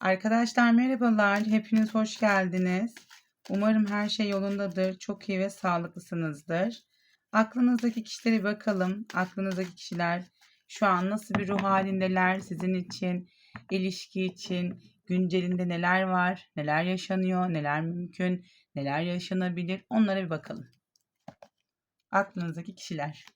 Arkadaşlar merhabalar. Hepiniz hoş geldiniz. Umarım her şey yolundadır. Çok iyi ve sağlıklısınızdır. Aklınızdaki kişilere bakalım. Aklınızdaki kişiler şu an nasıl bir ruh halindeler sizin için, ilişki için, güncelinde neler var, neler yaşanıyor, neler mümkün, neler yaşanabilir onlara bir bakalım. Aklınızdaki kişiler.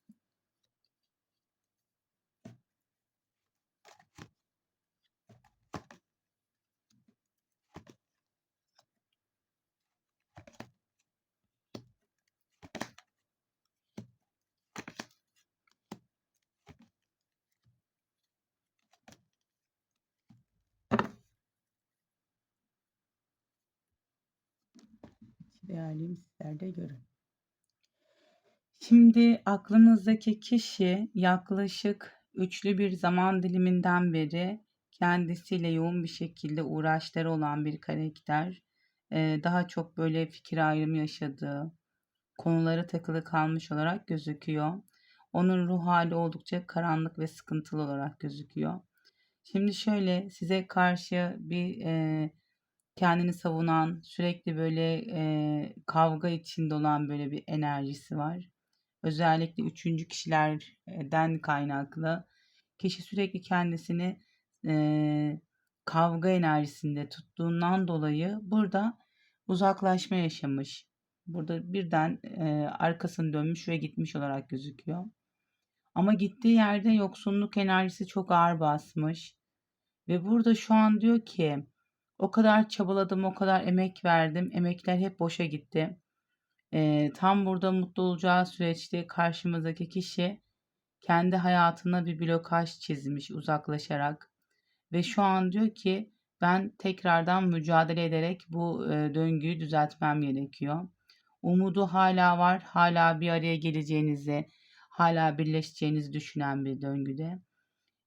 Değerliyim sizler görün. Şimdi aklınızdaki kişi yaklaşık üçlü bir zaman diliminden beri kendisiyle yoğun bir şekilde uğraşları olan bir karakter. Ee, daha çok böyle fikir ayrımı yaşadığı, konulara takılı kalmış olarak gözüküyor. Onun ruh hali oldukça karanlık ve sıkıntılı olarak gözüküyor. Şimdi şöyle size karşı bir e, kendini savunan, sürekli böyle e, kavga içinde olan böyle bir enerjisi var. Özellikle üçüncü kişilerden kaynaklı kişi sürekli kendisini e, kavga enerjisinde tuttuğundan dolayı burada uzaklaşma yaşamış. Burada birden e, arkasını dönmüş ve gitmiş olarak gözüküyor. Ama gittiği yerde yoksunluk enerjisi çok ağır basmış. Ve burada şu an diyor ki o kadar çabaladım, o kadar emek verdim. Emekler hep boşa gitti. Ee, tam burada mutlu olacağı süreçte karşımızdaki kişi kendi hayatına bir blokaj çizmiş uzaklaşarak. Ve şu an diyor ki ben tekrardan mücadele ederek bu e, döngüyü düzeltmem gerekiyor. Umudu hala var, hala bir araya geleceğinizi, hala birleşeceğinizi düşünen bir döngüde.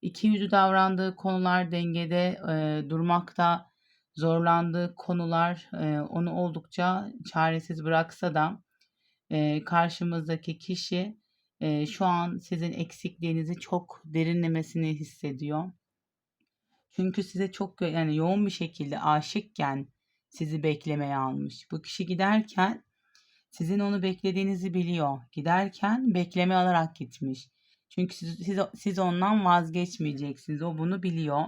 İki yüzlü davrandığı konular dengede e, durmakta zorlandığı konular e, onu oldukça çaresiz bıraksa da e, karşımızdaki kişi e, şu an sizin eksikliğinizi çok derinlemesine hissediyor. Çünkü size çok yani yoğun bir şekilde aşıkken sizi beklemeye almış. Bu kişi giderken sizin onu beklediğinizi biliyor. Giderken bekleme alarak gitmiş. Çünkü siz, siz, siz ondan vazgeçmeyeceksiniz. O bunu biliyor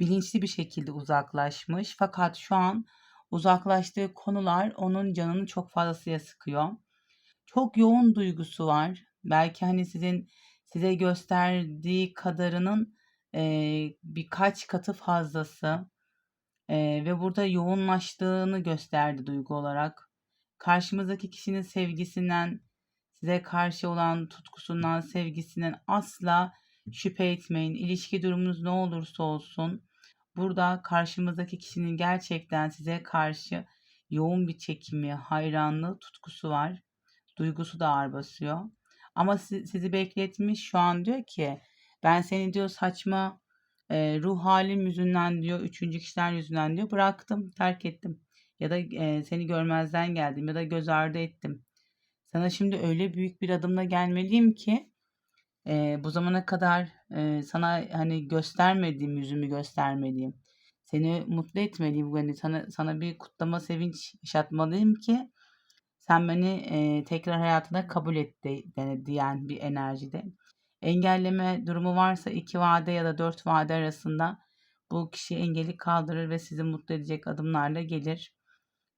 bilinçli bir şekilde uzaklaşmış. Fakat şu an uzaklaştığı konular onun canını çok fazlasıyla sıkıyor. Çok yoğun duygusu var. Belki hani sizin size gösterdiği kadarının e, birkaç katı fazlası e, ve burada yoğunlaştığını gösterdi duygu olarak. Karşımızdaki kişinin sevgisinden, size karşı olan tutkusundan, sevgisinden asla şüphe etmeyin. İlişki durumunuz ne olursa olsun burada karşımızdaki kişinin gerçekten size karşı yoğun bir çekimi, hayranlığı, tutkusu var. Duygusu da ağır basıyor. Ama sizi bekletmiş şu an diyor ki ben seni diyor saçma e, ruh halim yüzünden diyor, üçüncü kişiler yüzünden diyor bıraktım, terk ettim. Ya da e, seni görmezden geldim ya da göz ardı ettim. Sana şimdi öyle büyük bir adımla gelmeliyim ki e, bu zamana kadar e, sana hani göstermediğim yüzümü göstermeliyim. Seni mutlu etmeliyim. Hani sana, sana bir kutlama sevinç yaşatmalıyım ki sen beni e, tekrar hayatına kabul et de, diyen bir enerjide. Engelleme durumu varsa iki vade ya da dört vade arasında bu kişi engeli kaldırır ve sizi mutlu edecek adımlarla gelir.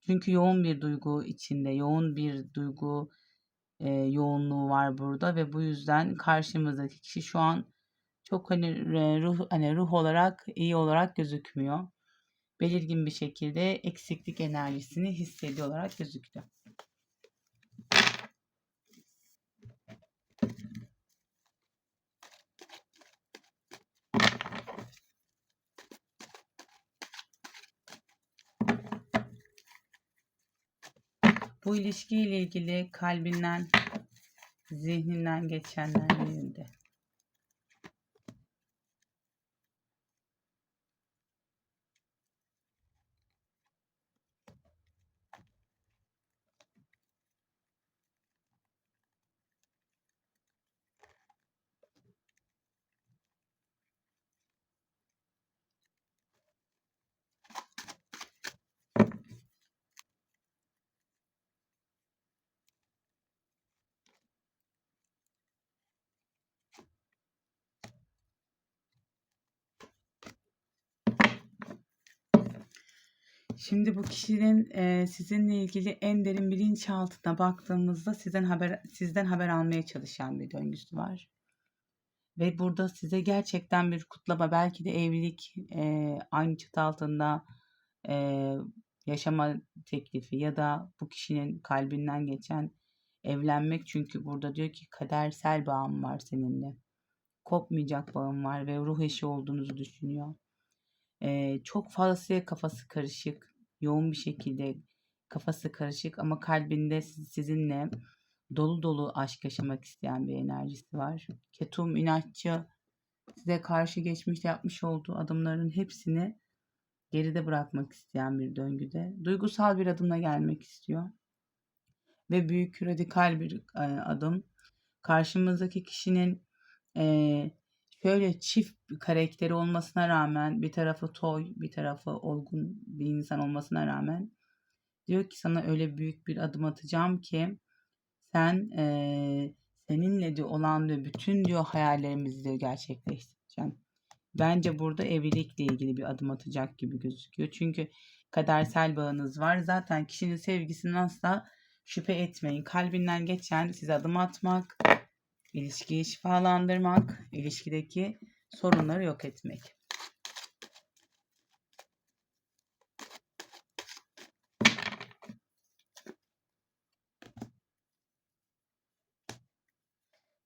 Çünkü yoğun bir duygu içinde, yoğun bir duygu e, yoğunluğu var burada ve bu yüzden karşımızdaki kişi şu an çok hani ruh hani ruh olarak iyi olarak gözükmüyor. Belirgin bir şekilde eksiklik enerjisini hissediyor olarak gözüktü. Bu ilişkiyle ilgili kalbinden, zihninden geçenler yerinde. Şimdi bu kişinin e, sizinle ilgili en derin bilinçaltına baktığımızda sizden haber sizden haber almaya çalışan bir döngüsü var. Ve burada size gerçekten bir kutlama, belki de evlilik, e, aynı çatı altında e, yaşama teklifi ya da bu kişinin kalbinden geçen evlenmek. Çünkü burada diyor ki kadersel bağım var seninle. Kopmayacak bağım var ve ruh eşi olduğunuzu düşünüyor. E, çok fazlasıyla kafası karışık, yoğun bir şekilde kafası karışık ama kalbinde sizinle dolu dolu aşk yaşamak isteyen bir enerjisi var. Ketum inatçı size karşı geçmişte yapmış olduğu adımların hepsini geride bırakmak isteyen bir döngüde. Duygusal bir adımla gelmek istiyor. Ve büyük radikal bir e, adım. Karşımızdaki kişinin e, şöyle çift bir karakteri olmasına rağmen bir tarafı toy bir tarafı olgun bir insan olmasına rağmen diyor ki sana öyle büyük bir adım atacağım ki sen e, seninle diyor olan diyor bütün diyor hayallerimizi diyor gerçekleştireceğim. Bence burada evlilikle ilgili bir adım atacak gibi gözüküyor. Çünkü kadersel bağınız var. Zaten kişinin sevgisinden asla şüphe etmeyin. Kalbinden geçen size adım atmak, ilişkiyi şifalandırmak, ilişkideki sorunları yok etmek.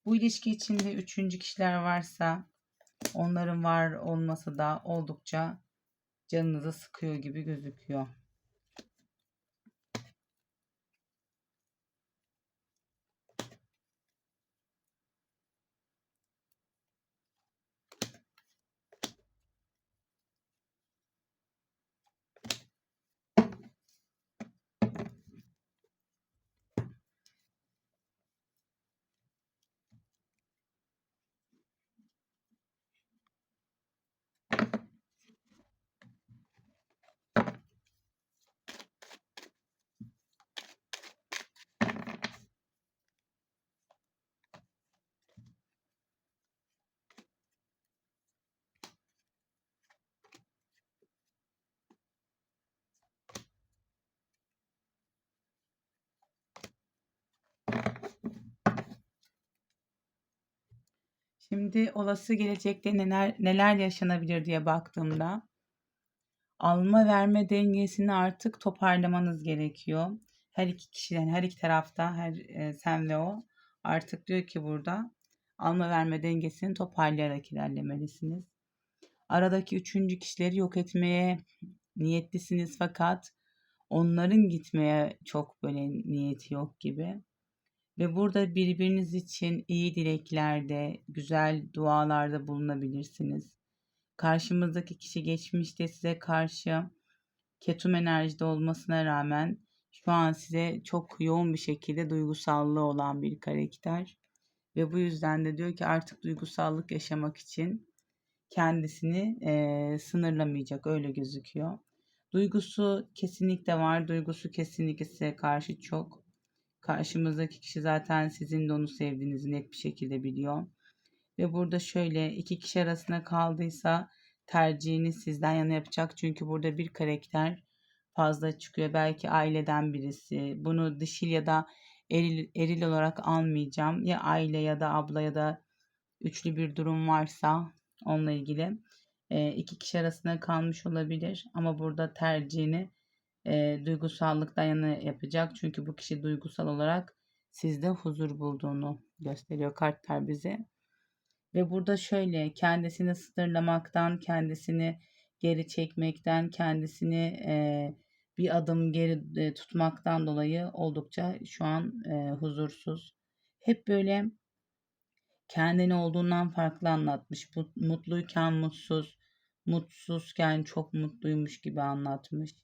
Bu ilişki içinde üçüncü kişiler varsa onların var olması da oldukça canınızı sıkıyor gibi gözüküyor. Şimdi olası gelecekte neler neler yaşanabilir diye baktığımda alma verme dengesini artık toparlamanız gerekiyor. Her iki kişiden, her iki tarafta, her e, sen ve o artık diyor ki burada alma verme dengesini toparlayarak ilerlemelisiniz. Aradaki üçüncü kişileri yok etmeye niyetlisiniz fakat onların gitmeye çok böyle niyeti yok gibi. Ve burada birbiriniz için iyi dileklerde, güzel dualarda bulunabilirsiniz. Karşımızdaki kişi geçmişte size karşı ketum enerjide olmasına rağmen şu an size çok yoğun bir şekilde duygusallığı olan bir karakter. Ve bu yüzden de diyor ki artık duygusallık yaşamak için kendisini e, sınırlamayacak öyle gözüküyor. Duygusu kesinlikle var. Duygusu kesinlikle size karşı çok. Karşımızdaki kişi zaten sizin de onu sevdiğinizi net bir şekilde biliyor. Ve burada şöyle iki kişi arasında kaldıysa tercihini sizden yana yapacak. Çünkü burada bir karakter fazla çıkıyor. Belki aileden birisi. Bunu dişil ya da eril, eril olarak almayacağım. Ya aile ya da abla ya da üçlü bir durum varsa onunla ilgili e, iki kişi arasında kalmış olabilir. Ama burada tercihini e, duygusallıktan yana yapacak. Çünkü bu kişi duygusal olarak sizde huzur bulduğunu gösteriyor kartlar bize. Ve burada şöyle kendisini sınırlamaktan, kendisini geri çekmekten, kendisini e, bir adım geri e, tutmaktan dolayı oldukça şu an e, huzursuz. Hep böyle kendini olduğundan farklı anlatmış. Mutluyken mutsuz, mutsuzken çok mutluymuş gibi anlatmış.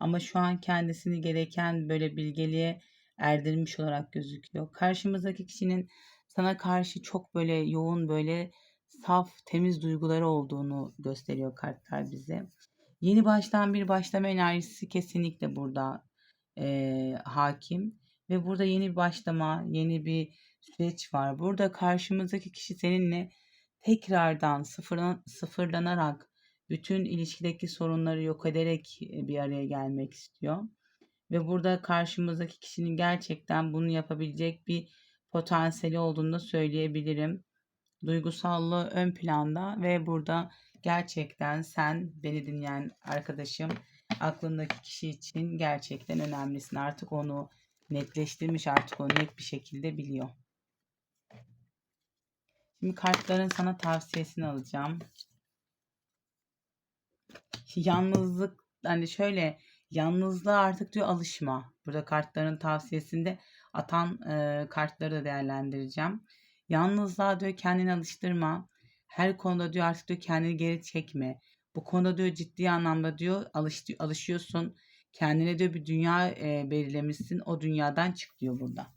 Ama şu an kendisini gereken böyle bilgeliğe erdirmiş olarak gözüküyor. Karşımızdaki kişinin sana karşı çok böyle yoğun böyle saf temiz duyguları olduğunu gösteriyor kartlar bize. Yeni baştan bir başlama enerjisi kesinlikle burada e, hakim ve burada yeni bir başlama, yeni bir süreç var. Burada karşımızdaki kişi seninle tekrardan sıfırlan, sıfırlanarak bütün ilişkideki sorunları yok ederek e, bir araya gelmek istiyor. Ve burada karşımızdaki kişinin gerçekten bunu yapabilecek bir potansiyeli olduğunu da söyleyebilirim. Duygusallığı ön planda ve burada gerçekten sen beni dinleyen arkadaşım aklındaki kişi için gerçekten önemlisin. Artık onu netleştirmiş artık onu net bir şekilde biliyor. Şimdi kartların sana tavsiyesini alacağım. Yalnızlık hani şöyle yalnızlığa artık diyor alışma. Burada kartların tavsiyesinde atan e, kartları da değerlendireceğim. Yalnızlığa diyor kendini alıştırma. Her konuda diyor artık diyor kendini geri çekme. Bu konuda diyor ciddi anlamda diyor alış, alışıyorsun. Kendine diyor bir dünya e, belirlemişsin. O dünyadan çık diyor burada.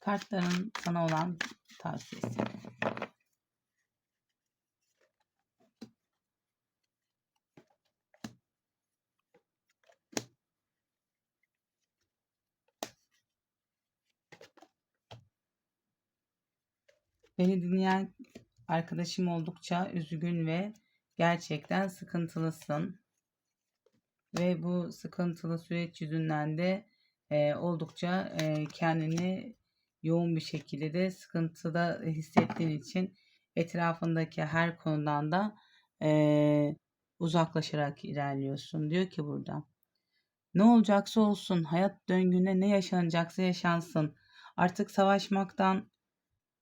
Kartların sana olan tavsiyesi. Beni dinleyen arkadaşım oldukça üzgün ve gerçekten sıkıntılısın. Ve bu sıkıntılı süreç yüzünden de e, oldukça e, kendini yoğun bir şekilde de sıkıntıda hissettiğin için etrafındaki her konudan da e, uzaklaşarak ilerliyorsun. Diyor ki burada. Ne olacaksa olsun, hayat döngünde ne yaşanacaksa yaşansın. Artık savaşmaktan,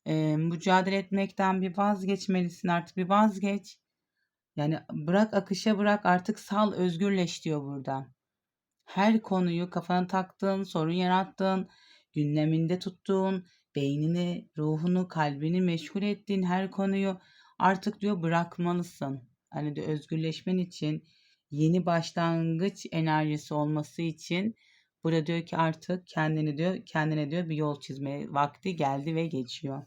e, mücadele etmekten bir vazgeçmelisin artık bir vazgeç. Yani bırak akışa bırak artık sal özgürleş diyor burada. Her konuyu kafana taktığın, sorun yarattığın, gündeminde tuttuğun, beynini, ruhunu, kalbini meşgul ettiğin her konuyu artık diyor bırakmalısın. Hani diyor özgürleşmen için yeni başlangıç enerjisi olması için burada diyor ki artık kendini diyor kendine diyor bir yol çizmeye vakti geldi ve geçiyor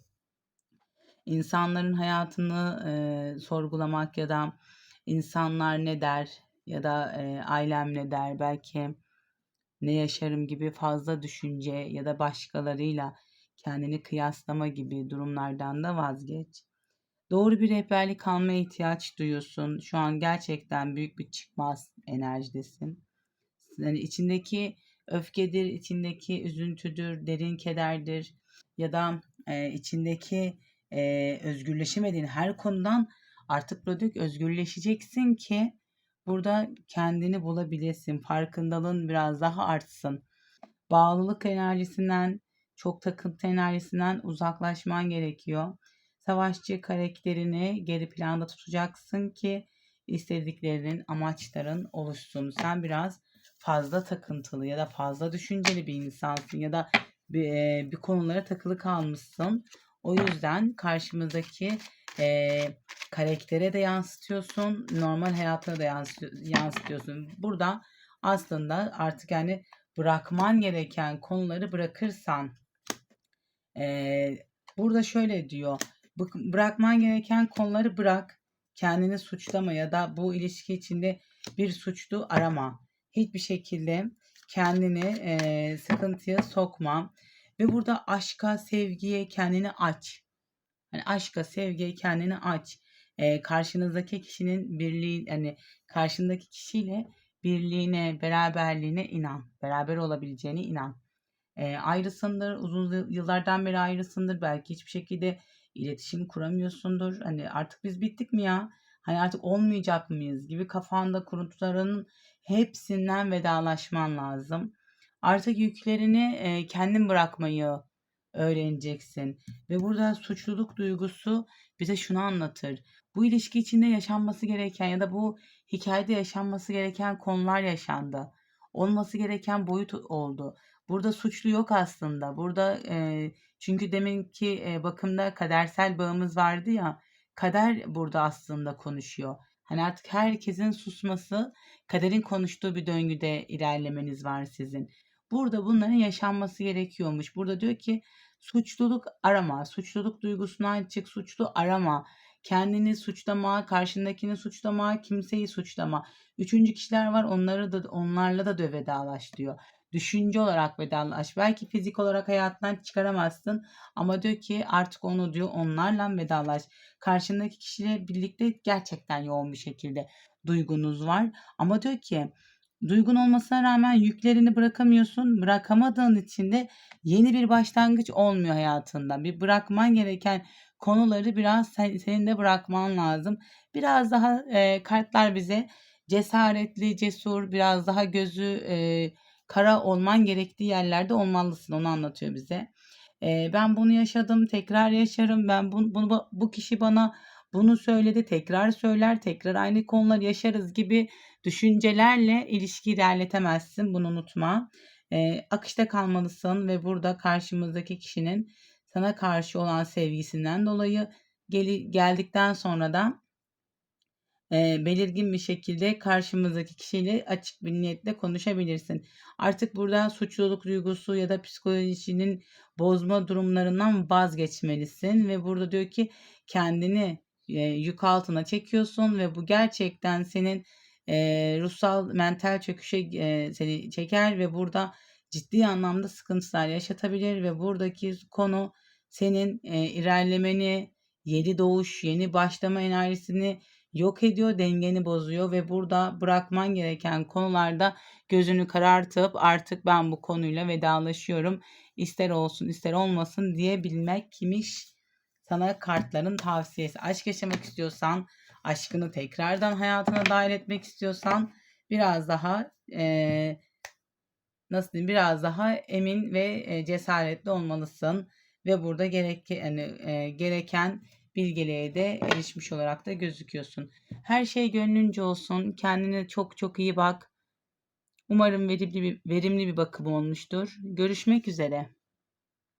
insanların hayatını e, sorgulamak ya da insanlar ne der ya da e, ailem ne der belki ne yaşarım gibi fazla düşünce ya da başkalarıyla kendini kıyaslama gibi durumlardan da vazgeç. Doğru bir rehberlik almaya ihtiyaç duyuyorsun. Şu an gerçekten büyük bir çıkmaz enerjidesin. Yani içindeki öfkedir, içindeki üzüntüdür, derin kederdir ya da e, içindeki e, özgürleşemediğin her konudan artık Rodrik özgürleşeceksin ki burada kendini bulabilesin. Farkındalığın biraz daha artsın. Bağlılık enerjisinden, çok takıntı enerjisinden uzaklaşman gerekiyor. Savaşçı karakterini geri planda tutacaksın ki istediklerinin, amaçların oluşsun. Sen biraz fazla takıntılı ya da fazla düşünceli bir insansın ya da bir, bir konulara takılı kalmışsın. O yüzden karşımızdaki e, karaktere de yansıtıyorsun, normal hayatına da yansıtıyorsun. Burada aslında artık yani bırakman gereken konuları bırakırsan e, burada şöyle diyor bırakman gereken konuları bırak kendini suçlama ya da bu ilişki içinde bir suçlu arama hiçbir şekilde kendini e, sıkıntıya sokma ve burada aşka, sevgiye kendini aç. Yani aşka, sevgiye kendini aç. Ee, karşınızdaki kişinin birliği, yani karşındaki kişiyle birliğine, beraberliğine inan. Beraber olabileceğine inan. Ee, ayrısındır, uzun yıllardan beri ayrısındır. Belki hiçbir şekilde iletişim kuramıyorsundur. Hani artık biz bittik mi ya? Hani artık olmayacak mıyız gibi kafanda kuruntularının hepsinden vedalaşman lazım. Artık yüklerini e, kendin bırakmayı öğreneceksin. Ve burada suçluluk duygusu bize şunu anlatır. Bu ilişki içinde yaşanması gereken ya da bu hikayede yaşanması gereken konular yaşandı. Olması gereken boyut oldu. Burada suçlu yok aslında. Burada e, çünkü deminki e, bakımda kadersel bağımız vardı ya. Kader burada aslında konuşuyor. Hani artık herkesin susması, kaderin konuştuğu bir döngüde ilerlemeniz var sizin. Burada bunların yaşanması gerekiyormuş. Burada diyor ki suçluluk arama, suçluluk duygusundan çık, suçlu arama. Kendini suçlama, karşındakini suçlama, kimseyi suçlama. Üçüncü kişiler var onları da onlarla da dövedalaş diyor. düşünce olarak vedalaş. Belki fizik olarak hayatından çıkaramazsın ama diyor ki artık onu diyor onlarla vedalaş. Karşındaki kişiyle birlikte gerçekten yoğun bir şekilde duygunuz var. Ama diyor ki duygun olmasına rağmen yüklerini bırakamıyorsun. Bırakamadığın için de yeni bir başlangıç olmuyor hayatında. Bir bırakman gereken konuları biraz sen, senin de bırakman lazım. Biraz daha e, kartlar bize cesaretli, cesur, biraz daha gözü e, kara olman gerektiği yerlerde olmalısın. Onu anlatıyor bize. E, ben bunu yaşadım, tekrar yaşarım. Ben bunu, bunu bu kişi bana bunu söyledi, tekrar söyler, tekrar aynı konular yaşarız gibi düşüncelerle ilişki ilerletemezsin. Bunu unutma. E, akışta kalmalısın ve burada karşımızdaki kişinin sana karşı olan sevgisinden dolayı geli, geldikten sonra da e, belirgin bir şekilde karşımızdaki kişiyle açık bir niyetle konuşabilirsin. Artık burada suçluluk duygusu ya da psikolojinin bozma durumlarından vazgeçmelisin ve burada diyor ki kendini e, yük altına çekiyorsun ve bu gerçekten senin e, ruhsal mental çöküşe e, seni çeker ve burada ciddi anlamda sıkıntılar yaşatabilir ve buradaki konu senin e, ilerlemeni, yeni doğuş, yeni başlama enerjisini yok ediyor, dengeni bozuyor ve burada bırakman gereken konularda gözünü karartıp artık ben bu konuyla vedalaşıyorum. İster olsun ister olmasın diyebilmek kimiş sana kartların tavsiyesi. Aşk yaşamak istiyorsan, aşkını tekrardan hayatına dahil etmek istiyorsan biraz daha e, nasıl diyeyim biraz daha emin ve e, cesaretli olmalısın ve burada gerek yani, e, gereken bilgeliğe de erişmiş olarak da gözüküyorsun. Her şey gönlünce olsun. Kendine çok çok iyi bak. Umarım verimli bir, verimli bir bakım olmuştur. Görüşmek üzere.